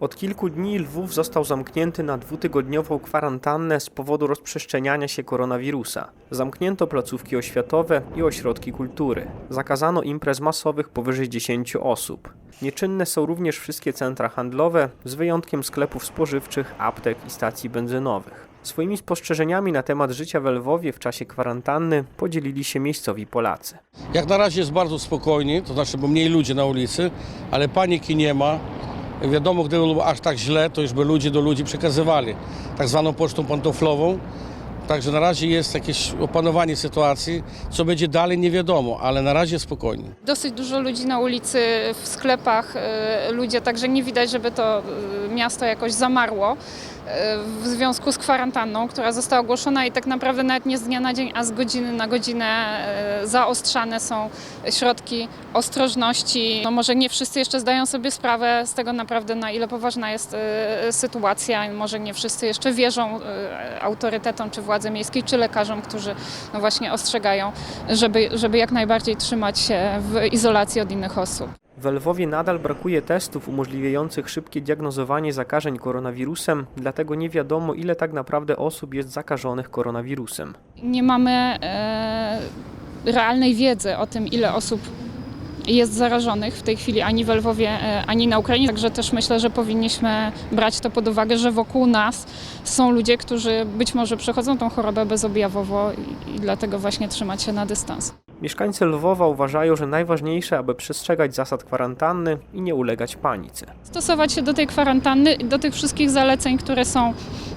Od kilku dni Lwów został zamknięty na dwutygodniową kwarantannę z powodu rozprzestrzeniania się koronawirusa. Zamknięto placówki oświatowe i ośrodki kultury. Zakazano imprez masowych powyżej 10 osób. Nieczynne są również wszystkie centra handlowe, z wyjątkiem sklepów spożywczych, aptek i stacji benzynowych. Swoimi spostrzeżeniami na temat życia w Lwowie w czasie kwarantanny podzielili się miejscowi Polacy. Jak na razie jest bardzo spokojnie, to znaczy, bo mniej ludzi na ulicy, ale paniki nie ma. Wiadomo, gdyby było aż tak źle, to już by ludzie do ludzi przekazywali tak zwaną pocztą pantoflową. Także na razie jest jakieś opanowanie sytuacji. Co będzie dalej, nie wiadomo, ale na razie spokojnie. Dosyć dużo ludzi na ulicy, w sklepach, e, ludzie, także nie widać, żeby to e, miasto jakoś zamarło e, w związku z kwarantanną, która została ogłoszona i tak naprawdę nawet nie z dnia na dzień, a z godziny na godzinę zaostrzane są środki ostrożności. No może nie wszyscy jeszcze zdają sobie sprawę z tego naprawdę, na ile poważna jest sytuacja. Może nie wszyscy jeszcze wierzą autorytetom, czy władzy miejskiej, czy lekarzom, którzy no właśnie ostrzegają, żeby, żeby jak najbardziej trzymać się w izolacji od innych osób. W Lwowie nadal brakuje testów umożliwiających szybkie diagnozowanie zakażeń koronawirusem, dlatego nie wiadomo ile tak naprawdę osób jest zakażonych koronawirusem. Nie mamy e, realnej wiedzy o tym, ile osób jest zarażonych w tej chwili ani w Lwowie, e, ani na Ukrainie. Także też myślę, że powinniśmy brać to pod uwagę, że wokół nas są ludzie, którzy być może przechodzą tą chorobę bezobjawowo i, i dlatego właśnie trzymać się na dystans. Mieszkańcy Lwowa uważają, że najważniejsze, aby przestrzegać zasad kwarantanny i nie ulegać panice. stosować się do tej kwarantanny, do tych wszystkich zaleceń, które są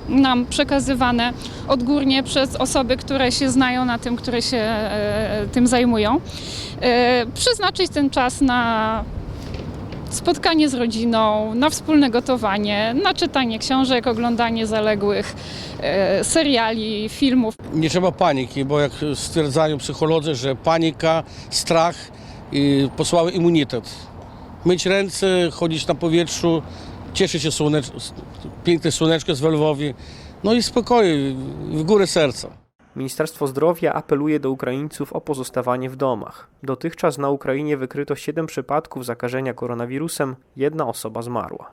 nam przekazywane odgórnie przez osoby, które się znają na tym, które się e, tym zajmują. E, przeznaczyć ten czas na spotkanie z rodziną, na wspólne gotowanie, na czytanie książek, oglądanie zaległych e, seriali, filmów. Nie trzeba paniki, bo jak stwierdzają psycholodzy, że panika, strach posłały immunitet. Myć ręce, chodzić na powietrzu, cieszyć się słonecz... piękne słoneczko z Lwowie. No i spokoju, w górę serca. Ministerstwo Zdrowia apeluje do Ukraińców o pozostawanie w domach. Dotychczas na Ukrainie wykryto 7 przypadków zakażenia koronawirusem, jedna osoba zmarła.